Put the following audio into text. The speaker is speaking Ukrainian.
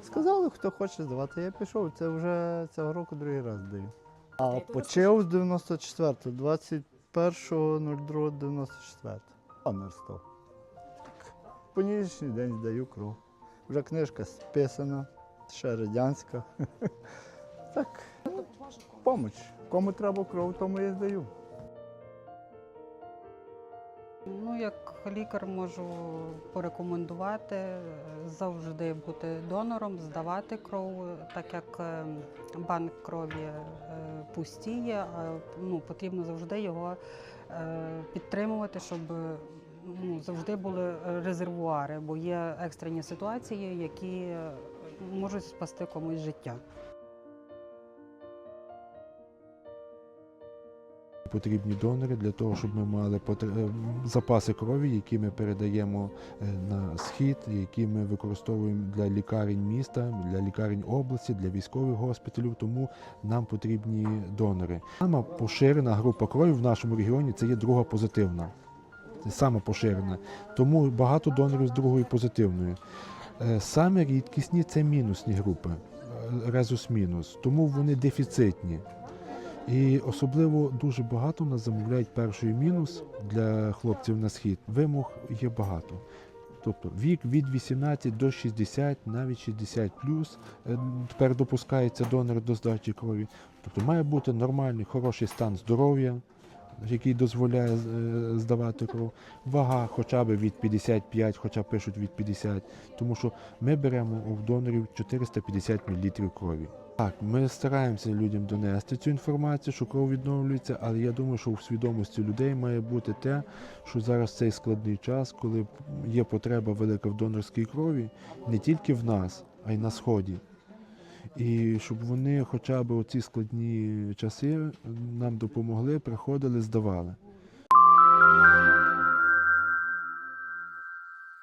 Сказали, хто хоче здавати. Я пішов. Це вже цього року другий раз даю. А почав з 94-го, 21.02.94. Номер 100. По нинішній день здаю кров. Вже книжка списана, ще радянська. Так, поміч. Кому треба кров, тому я здаю. Ну, як лікар можу порекомендувати е, завжди бути донором, здавати кров, так як е, банк крові е, пустіє, ну, потрібно завжди його підтримувати, щоб ну, завжди були резервуари, бо є екстрені ситуації, які можуть спасти комусь життя. Потрібні донори для того, щоб ми мали е, запаси крові, які ми передаємо е, на схід, які ми використовуємо для лікарень міста, для лікарень області, для військових госпіталів. Тому нам потрібні донори. Сама поширена група крові в нашому регіоні це є друга позитивна. Саме поширена. Тому багато донорів з другої позитивної. Е, Саме рідкісні це мінусні групи, резус мінус, тому вони дефіцитні. І особливо дуже багато нас замовляють перший мінус для хлопців на схід. Вимог є багато. Тобто вік від 18 до 60, навіть 60 плюс. е, Тепер допускається донор до здачі крові. Тобто має бути нормальний, хороший стан здоров'я, який дозволяє е, здавати кров. Вага хоча б від 55, хоча пишуть від 50, тому що ми беремо у донорів 450 мл крові. Так, ми стараємося людям донести цю інформацію, що кров відновлюється, але я думаю, що в свідомості людей має бути те, що зараз цей складний час, коли є потреба велика в донорській крові, не тільки в нас, а й на сході. І щоб вони хоча б у ці складні часи нам допомогли, приходили, здавали.